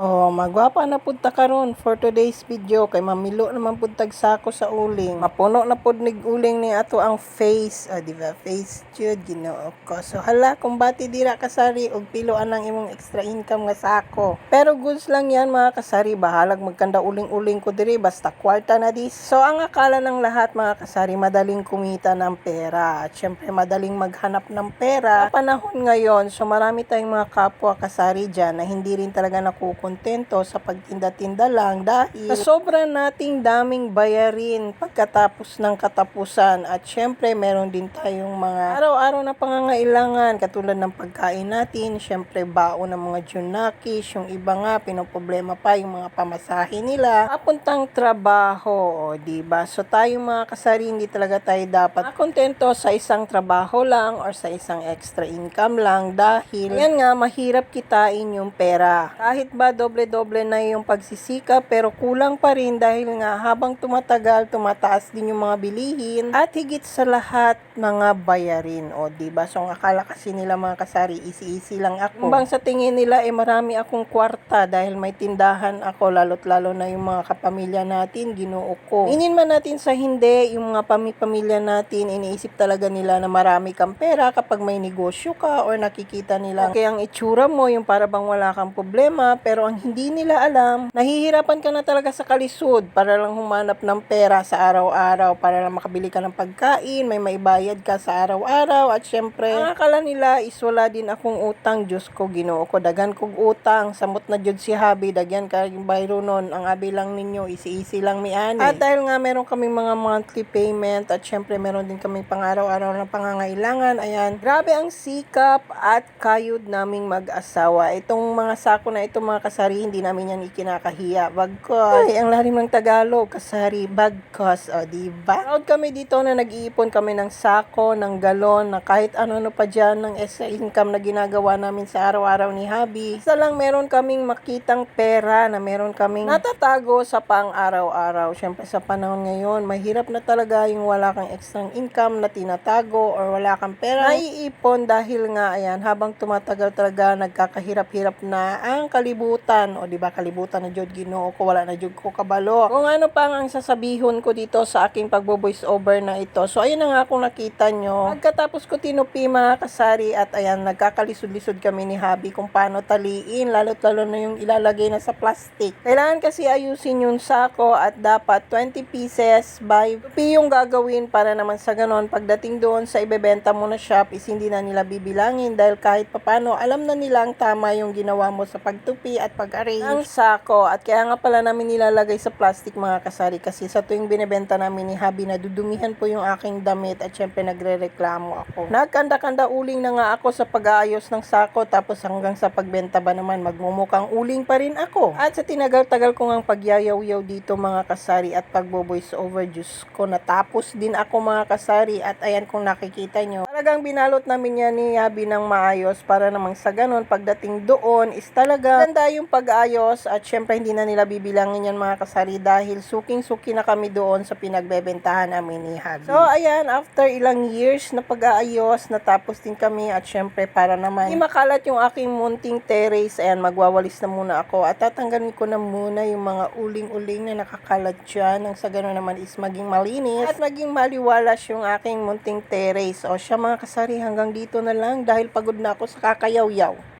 Oh, magwapa na pud ta karon for today's video kay mamilo naman pud tag sako sa uling. Mapuno na pud nig uling ni ato ang face, oh, di ba? Face jud Ginoo ko. So hala kung bati dira kasari og pilo anang imong extra income nga sako. Pero goods lang yan mga kasari, bahalag magkanda uling-uling ko diri basta kwarta na dis. So ang akala ng lahat mga kasari, madaling kumita ng pera. At syempre madaling maghanap ng pera. Sa panahon ngayon, so marami tayong mga kapwa kasari dyan na hindi rin talaga nakukontento sa pagtinda-tinda lang dahil sa sobra nating daming bayarin pagkatapos ng katapusan. At syempre meron din tayong mga araw-araw na pangangailangan katulad ng pagkain natin, syempre baon ng mga junakis, yung iba nga pinoproblema pa yung mga pamasahe nila, papuntang trabaho, di ba? So tayong mga kasari hindi talaga tayo dapat kontento sa isang trabaho lang or sa isang extra income lang dahil yan nga mahirap kitain yung pera. Kahit ba doble-doble na yung pagsisikap pero kulang pa rin dahil nga habang tumatagal tumataas din yung mga bilihin at higit sa lahat mga bayarin. O ba? So ang akala kasi nila mga kasari easy-easy lang ako. Bang sa tingin nila eh marami akong kwarta dahil may tindahan ako lalo't lalo na yung mga kapamilya natin ginoo ko. Inin man natin sa hindi yung mga pami-pamilya natin iniisip talaga nila na marami kang pera kapag may negosyo ka or nakikita nila. Kaya ang itsura mo yung para bang wala kang problema pero ang hindi nila alam nahihirapan ka na talaga sa kalisod para lang humanap ng pera sa araw-araw para lang makabili ka ng pagkain may maibayad ka sa araw-araw. At syempre ang akala nila is wala din akong utang. Diyos ko ginoo ko dagan kog utang. Samot na jud si Habi dagyan ka yung bayro nun. Ang abi lang ninyo easy-easy lang mi ani. At dahil nga meron kaming mga monthly payment at syempre meron din kaming pang-araw-araw na pangangailangan ayan grabe ang sikap at kayod naming mag-asawa. Itong mga sako na ito mga kasari hindi namin yan ikinakahiya. Bagkos ay ang lalim ng Tagalog kasari bagkos o di ba proud kami dito na nag-iipon kami ng sako ng galon na kahit ano-ano pa dyan ng extra income na ginagawa namin sa araw-araw ni Habi. Isa lang meron kaming makitang pera na meron kaming natatago sa pang-araw-araw. Syempre sa panahon ngayon mahirap na talaga yung wala kang extra income na tinatago or wala kang pera. Naiipon dahil nga ayan habang tumatagal talaga nagkakahirap-hirap na ang kalibutan o di ba kalibutan na jud Ginoo ko wala na jud ko kabalo. Kung ano pang ang sasabihon ko dito sa aking pagbo-voice over na ito? So ayun na nga kung nakita nyo. Pagkatapos ko tinupi mga kasari at ayan nagkakalisod-lisod kami ni Habi kung paano taliin lalo't lalo na yung ilalagay na sa plastic. Kailangan kasi ayusin yung sako at dapat 20 pieces by tupi yung gagawin para naman sa ganon. Pagdating doon sa ibebenta mo na shop is hindi na nila bibilangin dahil kahit papano alam na nilang tama yung ginawa mo sa pagtupi at pag-arrange. Ng sako at kaya nga pala namin nilalagay sa plastic mga kasari kasi sa tuwing binebenta namin ni Habi nadudumihan po yung aking damit at syempre nagre-reklamo ako. Nagkanda-kanda uling na nga ako sa pag-aayos ng sako tapos hanggang sa pagbenta ba naman magmumukhang uling pa rin ako. At sa tinagal-tagal ko ngang pagyayaw-yaw dito mga kasari at pagbo-voice over Diyos ko natapos din ako mga kasari. At ayan kung nakikita nyo talagang binalot namin yan ni Habi ng maayos para namang sa ganun pagdating doon is talaga ganda yung pag-ayos at syempre hindi na nila bibilangin yan mga kasari dahil suking-suki na kami doon sa pinagbebentahan namin ni Habi. So ayan, after ilang years na pag-aayos, natapos din kami at syempre para naman hindi makalat yung aking munting terrace, ayan magwawalis na muna ako at tatanggalin ko na muna yung mga uling-uling na nakakalat dyan nang sa ganun naman is maging malinis at maging maliwalas yung aking munting terrace. O siya mga kasari hanggang dito na lang dahil pagod na ako sa kakayaw-yaw.